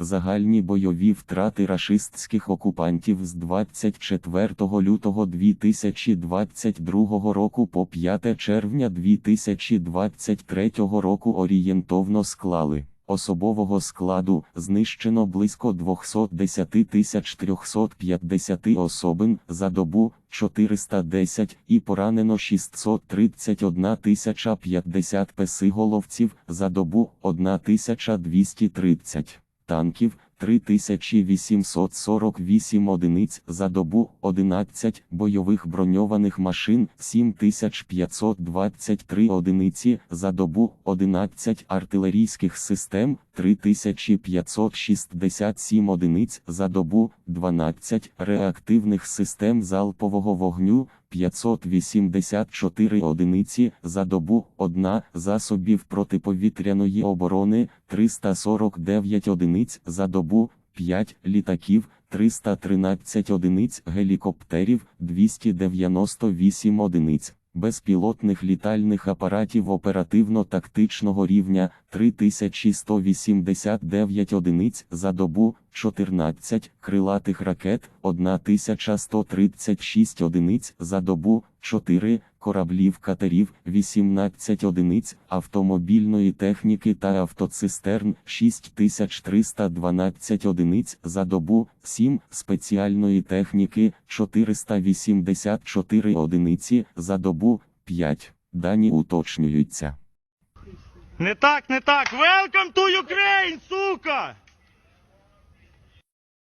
Загальні бойові втрати рашистських окупантів з 24 лютого 2022 року по 5 червня 2023 року орієнтовно склали. Особового складу знищено близько 210 350 особин за добу 410 і поранено 631 050 песиголовців за добу 1230 танків 3848 одиниць за добу, 11 бойових броньованих машин, 7523 одиниці за добу, 11 артилерійських систем, 3567 одиниць за добу, 12 реактивних систем залпового вогню, 584 одиниці за добу, 1 засобів протиповітряної оборони, 349 одиниць за добу, 5 літаків, 313 одиниць гелікоптерів, 298 одиниць. Безпілотних літальних апаратів оперативно-тактичного рівня 3189 одиниць за добу, 14 крилатих ракет, 1136 одиниць за добу, 4 кораблів катерів, 18 одиниць автомобільної техніки та автоцистерн, 6312 одиниць за добу, 7 спеціальної техніки, 484 одиниці за добу, 5. Дані уточнюються. Не так, не так. Welcome to Ukraine, сука!